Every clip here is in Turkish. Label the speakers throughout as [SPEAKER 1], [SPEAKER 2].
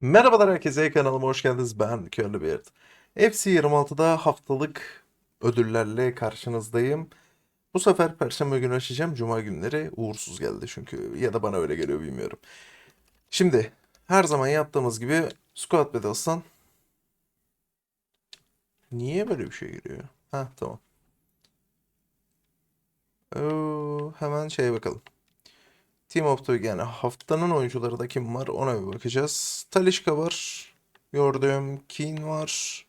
[SPEAKER 1] Merhabalar herkese kanalıma hoş geldiniz. Ben Körlü Beard. FC 26'da haftalık ödüllerle karşınızdayım. Bu sefer Perşembe günü açacağım. Cuma günleri uğursuz geldi çünkü ya da bana öyle geliyor bilmiyorum. Şimdi her zaman yaptığımız gibi Squad Battles'tan Niye böyle bir şey giriyor? Ha tamam. Oo, hemen şeye bakalım. Team of the yani haftanın oyuncuları da kim var ona bir bakacağız. Talisca var. Gördüğüm Keane var.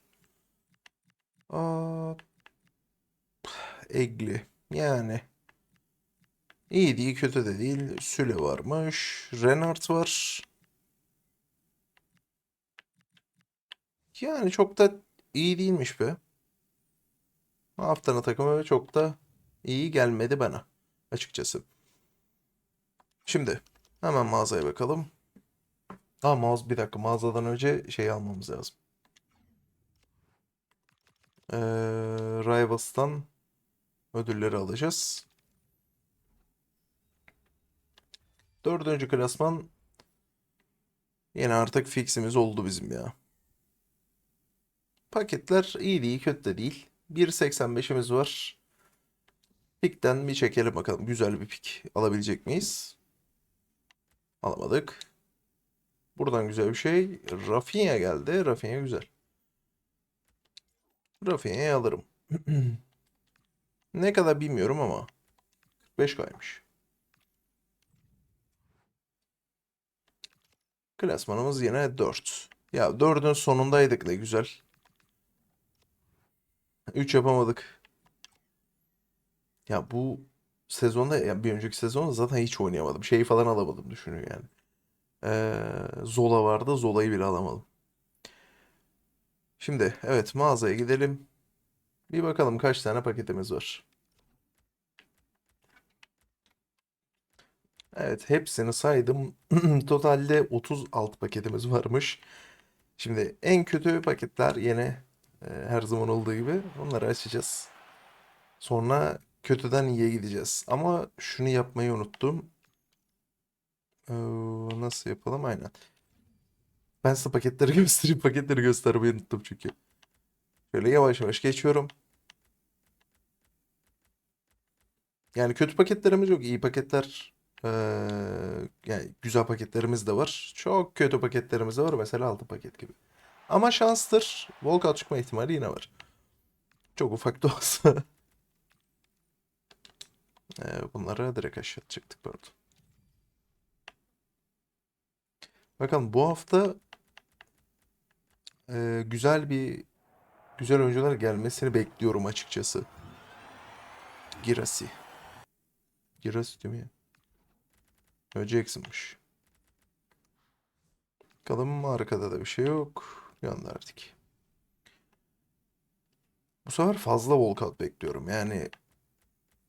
[SPEAKER 1] Egli. Yani iyi değil kötü de değil. Süle varmış. Renard var. Yani çok da iyi değilmiş be. Haftanın takımı çok da iyi gelmedi bana açıkçası. Şimdi hemen mağazaya bakalım. Ha mağaza bir dakika mağazadan önce şey almamız lazım. Ee, Rivals'tan ödülleri alacağız. Dördüncü klasman yine artık fiximiz oldu bizim ya. Paketler iyi değil kötü de değil. 1.85'imiz var. Pikten bir çekelim bakalım. Güzel bir pik alabilecek miyiz? Alamadık. Buradan güzel bir şey. Rafinha geldi. Rafinha güzel. Rafinha'yı alırım. Ne kadar bilmiyorum ama 45 kaymış. Klasmanımız yine 4. Ya 4'ün sonundaydık ne güzel. 3 yapamadık. Ya bu sezonda ya bir önceki sezonda zaten hiç oynayamadım. Şeyi falan alamadım düşünün yani. Ee, Zola vardı. Zola'yı bile alamadım. Şimdi evet mağazaya gidelim. Bir bakalım kaç tane paketimiz var. Evet hepsini saydım. Totalde 36 paketimiz varmış. Şimdi en kötü paketler yine e, her zaman olduğu gibi onları açacağız. Sonra kötüden iyiye gideceğiz. Ama şunu yapmayı unuttum. Ee, nasıl yapalım? Aynen. Ben size paketleri göstereyim. Paketleri göstermeyi unuttum çünkü. Şöyle yavaş yavaş geçiyorum. Yani kötü paketlerimiz yok. iyi paketler ee, yani güzel paketlerimiz de var. Çok kötü paketlerimiz de var. Mesela 6 paket gibi. Ama şanstır. Volkan çıkma ihtimali yine var. Çok ufak da olsa. Ee, bunları direkt aşağı atacaktık pardon. Bakalım bu hafta e, güzel bir güzel oyuncular gelmesini bekliyorum açıkçası. Girasi. Girasi değil mi ya? Jackson'mış. Bakalım arkada da bir şey yok. Gönderdik. Bu sefer fazla walkout bekliyorum. Yani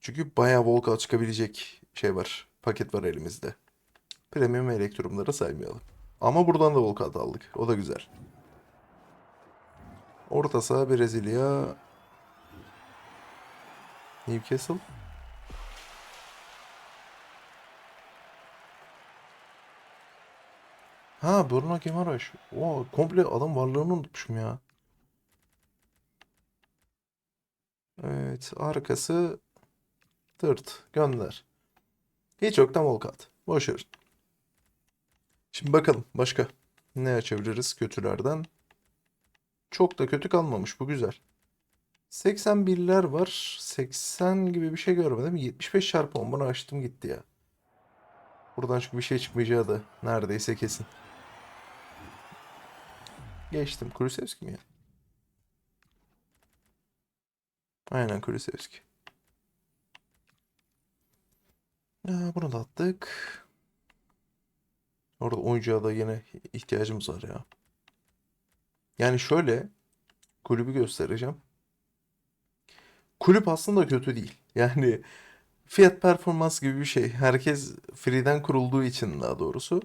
[SPEAKER 1] çünkü bayağı walkout çıkabilecek şey var. Paket var elimizde. Premium elektrumları saymayalım. Ama buradan da walkout aldık. O da güzel. Orta saha Brezilya. Newcastle. Ha Bruno Guimaraes. O komple adam varlığını unutmuşum ya. Evet arkası tırt gönder. Hiç yoktan walkout. Boş ver. Şimdi bakalım başka ne açabiliriz kötülerden. Çok da kötü kalmamış bu güzel. 81'ler var. 80 gibi bir şey görmedim. 75 çarpı 10 bunu açtım gitti ya. Buradan çünkü bir şey çıkmayacağı da neredeyse kesin. Geçtim. Kulusevski mi ya? Aynen Kulusevski. Ya, bunu da attık. Orada oyuncuya da yine ihtiyacımız var ya. Yani şöyle kulübü göstereceğim. Kulüp aslında kötü değil. Yani fiyat performans gibi bir şey. Herkes free'den kurulduğu için daha doğrusu.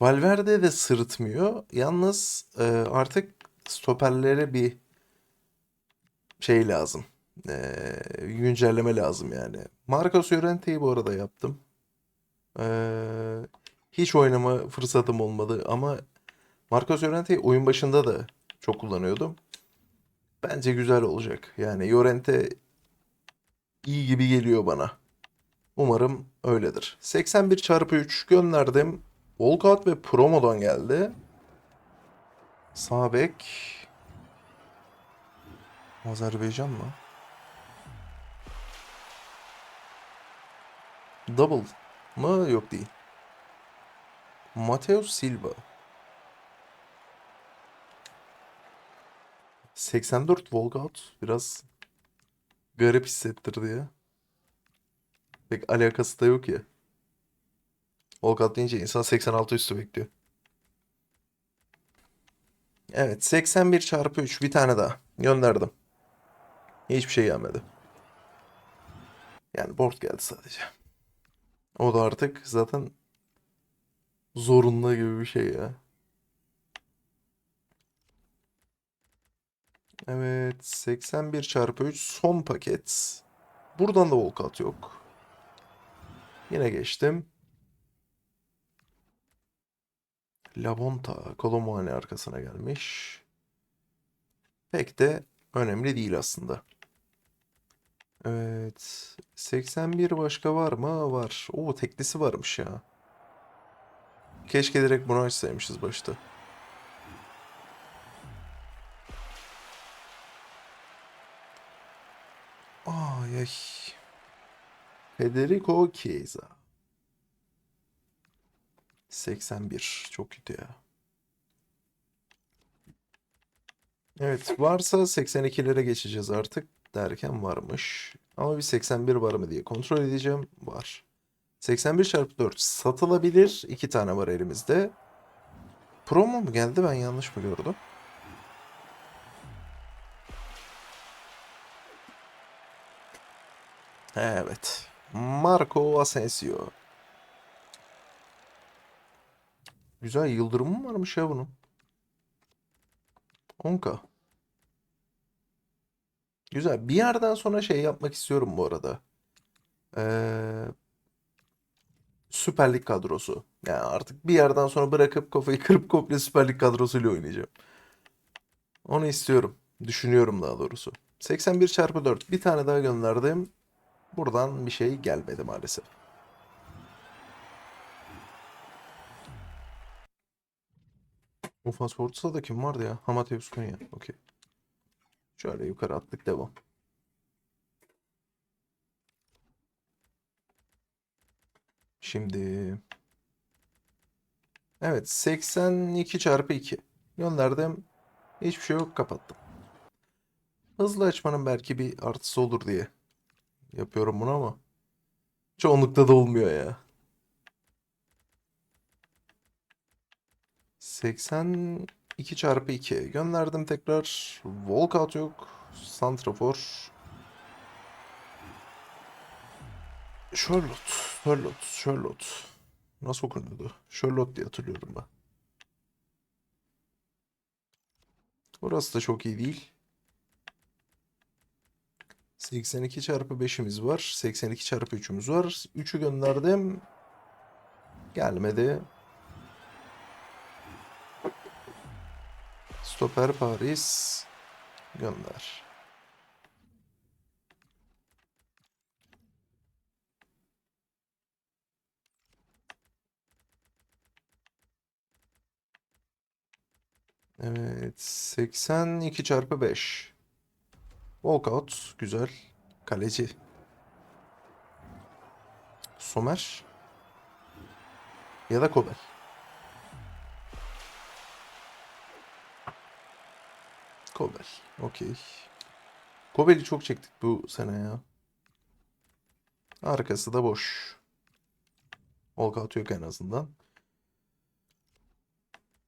[SPEAKER 1] Valverde de sırıtmıyor. Yalnız e, artık stoperlere bir şey lazım. E, güncelleme lazım yani. Marcos Llorente'yi bu arada yaptım. E, hiç oynama fırsatım olmadı ama Marcos Llorente'yi oyun başında da çok kullanıyordum. Bence güzel olacak. Yani Llorente iyi gibi geliyor bana. Umarım öyledir. 81 çarpı 3 gönderdim. Walkout ve Promo'dan geldi. Sağ bek. Azerbaycan mı? Double mı? Yok değil. Mateus Silva. 84 walkout biraz garip hissettirdi ya. Pek alakası da yok ya. Walkout deyince insan 86 üstü bekliyor. Evet 81 çarpı 3 bir tane daha gönderdim. Hiçbir şey gelmedi. Yani board geldi sadece. O da artık zaten zorunlu gibi bir şey ya. Evet 81 çarpı 3 son paket. Buradan da walkout yok. Yine geçtim. Labonta Kolomani arkasına gelmiş. Pek de önemli değil aslında. Evet. 81 başka var mı? Var. Oo teklisi varmış ya. Keşke direkt bunu açsaymışız başta. Ay ay. Federico Chiesa. 81. Çok kötü ya. Evet varsa 82'lere geçeceğiz artık derken varmış. Ama bir 81 var mı diye kontrol edeceğim. Var. 81 çarpı 4 satılabilir. İki tane var elimizde. Promo mu geldi ben yanlış mı gördüm? Evet. Marco Asensio. Güzel yıldırımı varmış ya bunun. 10k. Güzel. Bir yerden sonra şey yapmak istiyorum bu arada. Ee, Süper Lig kadrosu. Yani artık bir yerden sonra bırakıp kafayı kırıp komple Süper Lig kadrosuyla oynayacağım. Onu istiyorum. Düşünüyorum daha doğrusu. 81 çarpı 4. Bir tane daha gönderdim. Buradan bir şey gelmedi maalesef. Ufas Fortsa'da da kim vardı ya? Hamateus Konya. Okey. Şöyle yukarı attık devam. Şimdi Evet 82 çarpı 2 gönderdim. Hiçbir şey yok kapattım. Hızlı açmanın belki bir artısı olur diye yapıyorum bunu ama çoğunlukta da olmuyor ya. 82 çarpı 2 gönderdim tekrar. Walkout yok. Santrafor. Charlotte. Charlotte. Charlotte. Nasıl okunuyordu? Charlotte diye hatırlıyorum ben. Burası da çok iyi değil. 82 çarpı 5'imiz var. 82 çarpı 3'ümüz var. 3'ü gönderdim. Gelmedi. Stoper Paris. Gönder. Evet. 82 çarpı 5. Walkout. Güzel. Kaleci. Somer. Ya da Kobel. Kobel. Okey. Kobel'i çok çektik bu sene ya. Arkası da boş. Walkout yok en azından.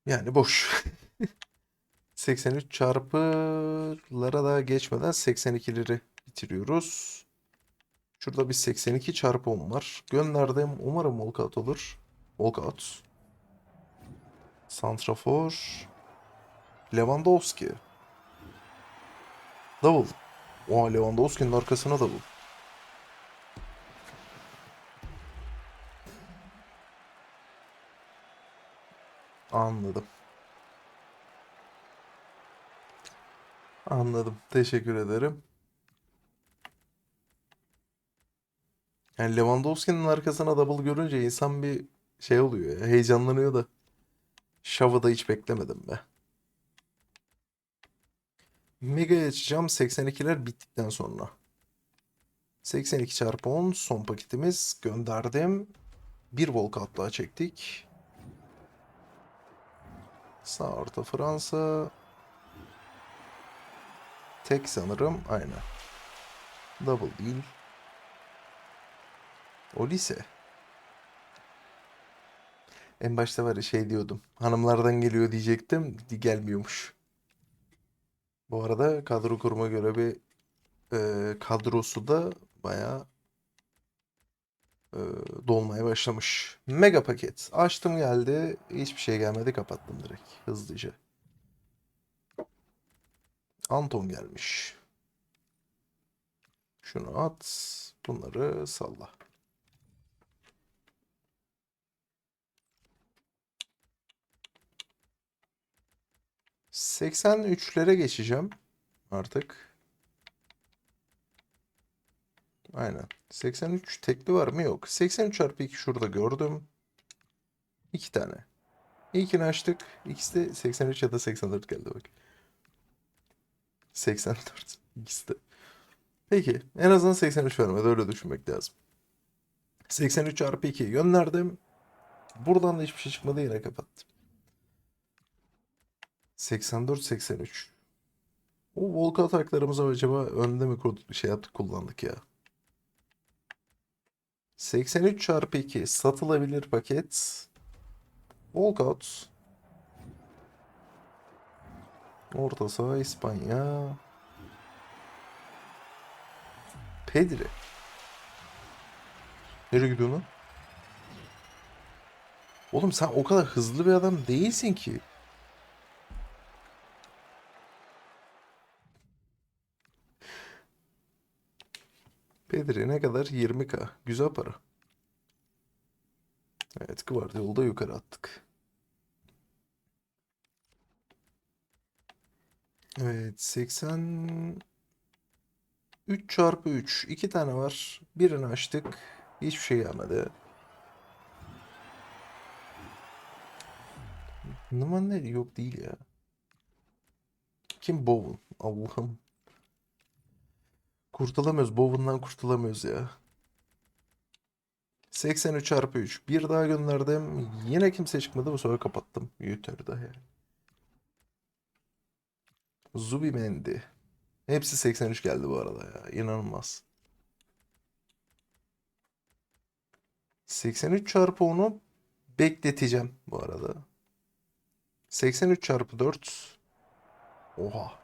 [SPEAKER 1] Yani boş. 83 çarpılara da geçmeden 82'leri bitiriyoruz. Şurada bir 82 çarpı 10 var. Gönderdim. Umarım walkout olur. Walkout. Santrafor. Lewandowski. Double. Oha Lewandowski'nin arkasına double. Anladım. Anladım. Teşekkür ederim. Yani Lewandowski'nin arkasına double görünce insan bir şey oluyor ya. Heyecanlanıyor da. Şavı da hiç beklemedim be. Mega'ya açacağım 82'ler bittikten sonra. 82 çarpı 10 son paketimiz gönderdim. Bir walkout daha çektik. Sağ orta Fransa. Tek sanırım. Aynen. Double değil. O lise. En başta var ya şey diyordum. Hanımlardan geliyor diyecektim. Gelmiyormuş. Bu arada kadro kurma göre bir e, kadrosu da bayağı e, dolmaya başlamış. Mega paket. Açtım geldi. Hiçbir şey gelmedi. Kapattım direkt. Hızlıca. Anton gelmiş. Şunu at. Bunları salla. Seksen üçlere geçeceğim artık. Aynen. 83 tekli var mı? Yok. 83 çarpı 2 şurada gördüm. İki tane. İlkini açtık. İkisi de 83 ya da 84 geldi bak. 84. İkisi de. Peki. En azından 83 vermedi. Öyle düşünmek lazım. 83 çarpı 2 gönderdim. Buradan da hiçbir şey çıkmadı. Yine kapattım. 84 83. O Volkan ataklarımızı acaba önde mi kur- şey yaptık kullandık ya? 83 çarpı 2 satılabilir paket. Walkout. Orta saha İspanya. Pedri. Nereye gidiyorsun lan? Oğlum sen o kadar hızlı bir adam değilsin ki. Pedri ne kadar? 20k. Güzel para. Evet Guardiola'da yukarı attık. Evet 80 3 çarpı 3. 2 tane var. Birini açtık. Hiçbir şey gelmedi. Numan ne? Yok değil ya. Kim Bowen? Allah'ım. Kurtulamıyoruz. Bowen'dan kurtulamıyoruz ya. 83 çarpı 3. Bir daha gönderdim. Yine kimse çıkmadı. Bu sefer kapattım. Yeter daha yani. Zubimendi. Hepsi 83 geldi bu arada ya. İnanılmaz. 83 çarpı 10'u bekleteceğim bu arada. 83 çarpı 4. Oha.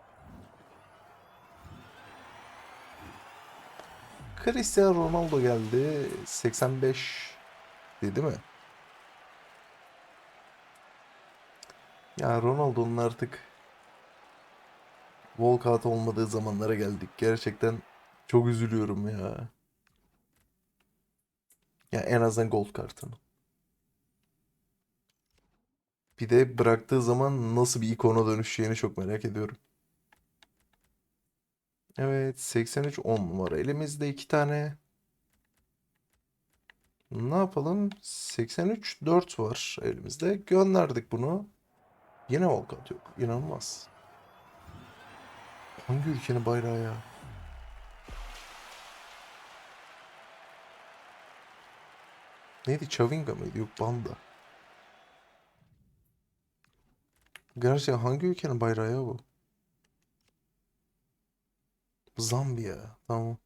[SPEAKER 1] Cristiano Ronaldo geldi. 85 değil mi? Ya Ronaldo'nun artık Walkout olmadığı zamanlara geldik. Gerçekten çok üzülüyorum ya. Ya en azından gold kartını. Bir de bıraktığı zaman nasıl bir ikona dönüşeceğini çok merak ediyorum. Evet 83 10 numara. Elimizde iki tane. Ne yapalım? 83 4 var elimizde. Gönderdik bunu. Yine Volkan yok. İnanılmaz. Hangi ülkenin bayrağı ya? Neydi? Chavinga mıydı? Yok Banda. Gerçekten hangi ülkenin bayrağı ya bu? Zambiya. Tamam.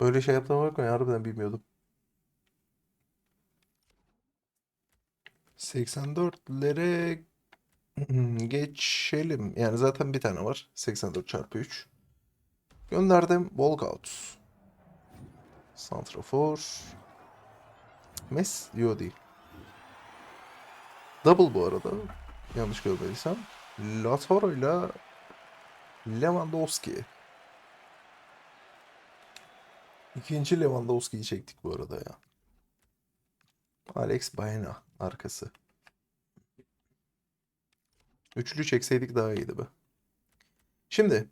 [SPEAKER 1] Böyle şey yaptığına bakmayın. Harbiden bilmiyordum. 84'lere geçelim. Yani zaten bir tane var. 84 çarpı 3. Gönderdim. Walkout. Santrafor. Mes? Yo değil. Double bu arada. Yanlış görmediysem. Lautaro ile Lewandowski. İkinci Lewandowski'yi çektik bu arada ya. Alex Baena arkası. Üçlü çekseydik daha iyiydi be. Şimdi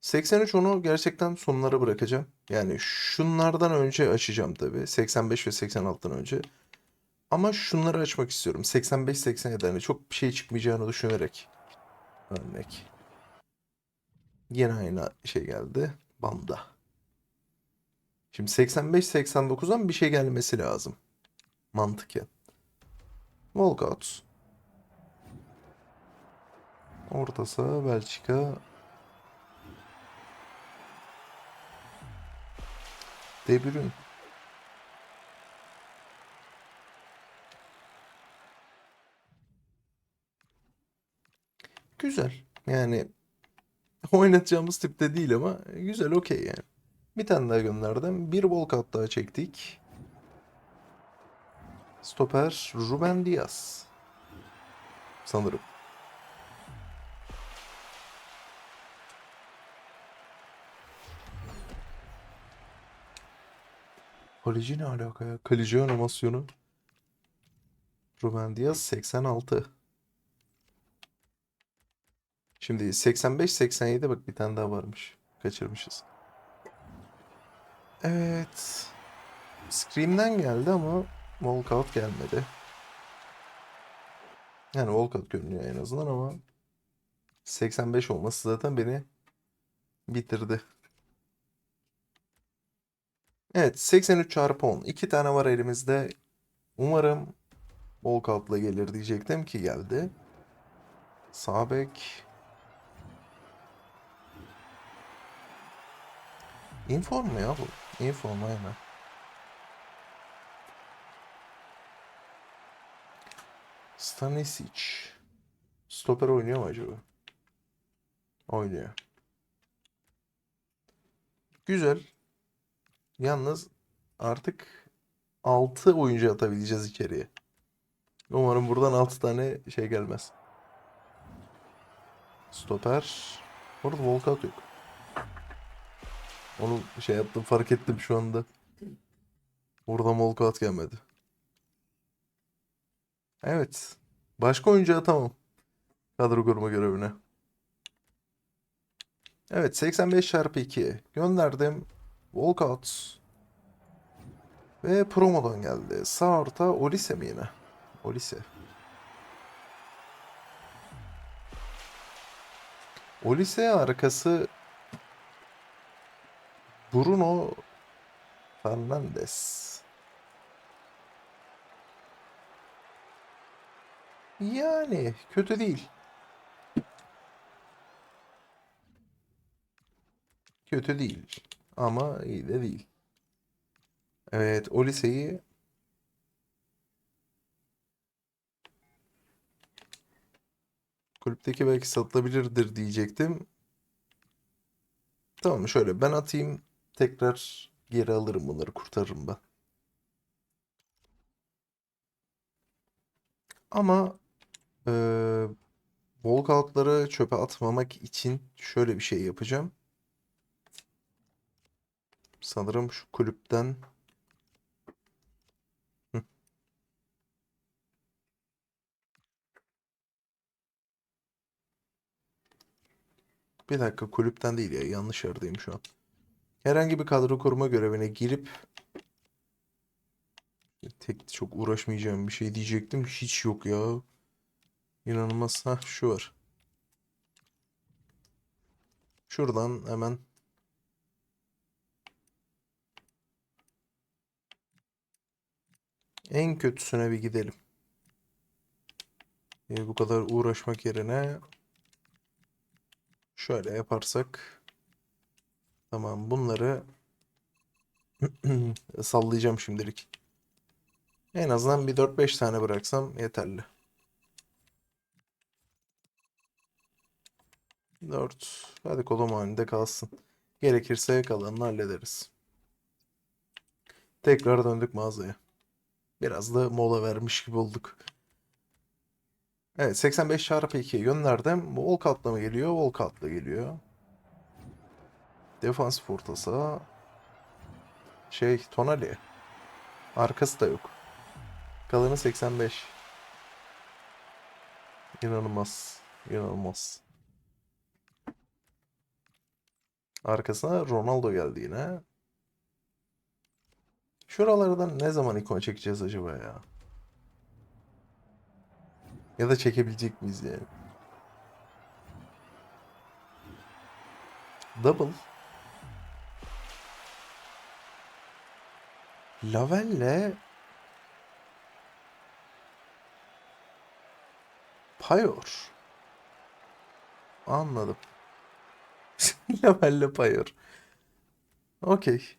[SPEAKER 1] 83 onu gerçekten sonlara bırakacağım. Yani şunlardan önce açacağım tabii. 85 ve 86'dan önce. Ama şunları açmak istiyorum. 85-87 hani çok bir şey çıkmayacağını düşünerek. Örnek. Yine aynı şey geldi. Banda. Şimdi 85-89'dan bir şey gelmesi lazım. Mantıken. Walkout. Orta saha Belçika. De Bruyne. Güzel. Yani oynatacağımız tipte değil ama güzel okey yani. Bir tane daha gönderdim. Bir walkout daha çektik. Stoper Ruben Diaz. Sanırım. Kaleci ne alaka ya? Kaleci animasyonu. Ruben Diaz 86. Şimdi 85-87 bak bir tane daha varmış. Kaçırmışız. Evet. Scream'den geldi ama Walkout gelmedi. Yani Walkout görünüyor en azından ama 85 olması zaten beni bitirdi. Evet 83 çarpı 10. İki tane var elimizde. Umarım Walkout'la gelir diyecektim ki geldi. Sağ Inform mu ya bu? Inform aynen. Stanisic. Stoper oynuyor mu acaba? Oynuyor. Güzel. Yalnız artık 6 oyuncu atabileceğiz içeriye. Umarım buradan 6 tane şey gelmez. Stoper. Orada walkout yok. Onu şey yaptım fark ettim şu anda. Oradan walkout gelmedi. Evet. Başka oyuncu atamam. Kadro kurma görevine. Evet 85 çarpı 2 gönderdim. Walkout. Ve promodan geldi. Sağ orta Olise mi yine? Olise. Olise arkası Bruno Fernandes. Yani kötü değil. Kötü değil. Ama iyi de değil. Evet, o liseyi kulüpteki belki satılabilirdir diyecektim. Tamam şöyle ben atayım tekrar geri alırım bunları kurtarırım ben. Ama eee walkoutları çöpe atmamak için şöyle bir şey yapacağım. Sanırım şu kulüpten. Bir dakika kulüpten değil ya yanlış yerdeyim şu an. Herhangi bir kadro kurma görevine girip tek çok uğraşmayacağım bir şey diyecektim. Hiç yok ya. İnanılmaz. Ha şu var. Şuradan hemen en kötüsüne bir gidelim. E, bu kadar uğraşmak yerine şöyle yaparsak tamam bunları sallayacağım şimdilik. En azından bir 4-5 tane bıraksam yeterli. 4. Hadi kolum halinde kalsın. Gerekirse kalanını hallederiz. Tekrar döndük mağazaya. Biraz da mola vermiş gibi olduk. Evet 85 çarpı 2'ye gönderdim. Bu Walkout'la mı geliyor? Walkout'la geliyor. Defans orta. Şey Tonali. Arkası da yok. Kalanı 85. İnanılmaz. İnanılmaz. Arkasına Ronaldo geldi yine. Şuralardan ne zaman ikon çekeceğiz acaba ya? Ya da çekebilecek miyiz yani? Double. Lavelle Payor. Anladım. Lavelle Payor. Okey.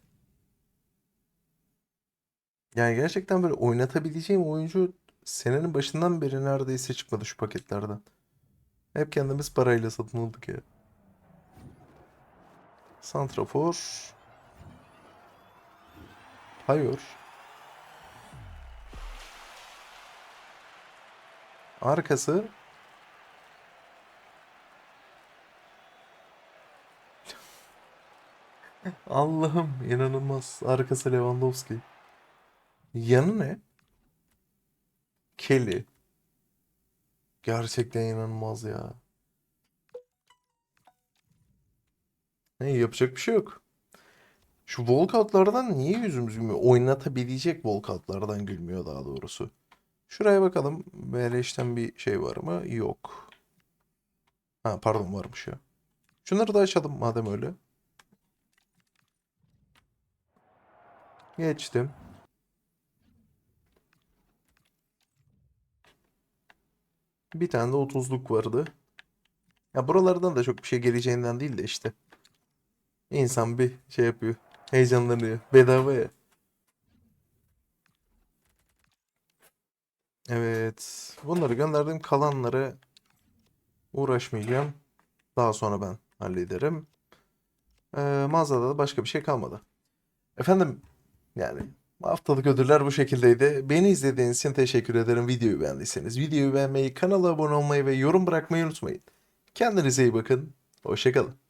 [SPEAKER 1] Yani gerçekten böyle oynatabileceğim oyuncu senenin başından beri neredeyse çıkmadı şu paketlerden. Hep kendimiz parayla satın aldık ya. Santrafor. Hayır. Arkası. Allah'ım inanılmaz. Arkası Lewandowski. Yanı ne? Kelly. Gerçekten inanılmaz ya. Ne yapacak bir şey yok. Şu walkoutlardan niye yüzümüz gülmüyor? Oynatabilecek walkoutlardan gülmüyor daha doğrusu. Şuraya bakalım. Beleşten bir şey var mı? Yok. Ha pardon varmış ya. Şunları da açalım madem öyle. Geçtim. Bir tane de 30'luk vardı. Ya buralardan da çok bir şey geleceğinden değil de işte. İnsan bir şey yapıyor. Heyecanlanıyor. Bedava ya. Evet. Bunları gönderdim. Kalanları uğraşmayacağım. Daha sonra ben hallederim. Ee, mağazada da başka bir şey kalmadı. Efendim yani haftalık ödüller bu şekildeydi. Beni izlediğiniz için teşekkür ederim. Videoyu beğendiyseniz videoyu beğenmeyi, kanala abone olmayı ve yorum bırakmayı unutmayın. Kendinize iyi bakın. Hoşçakalın.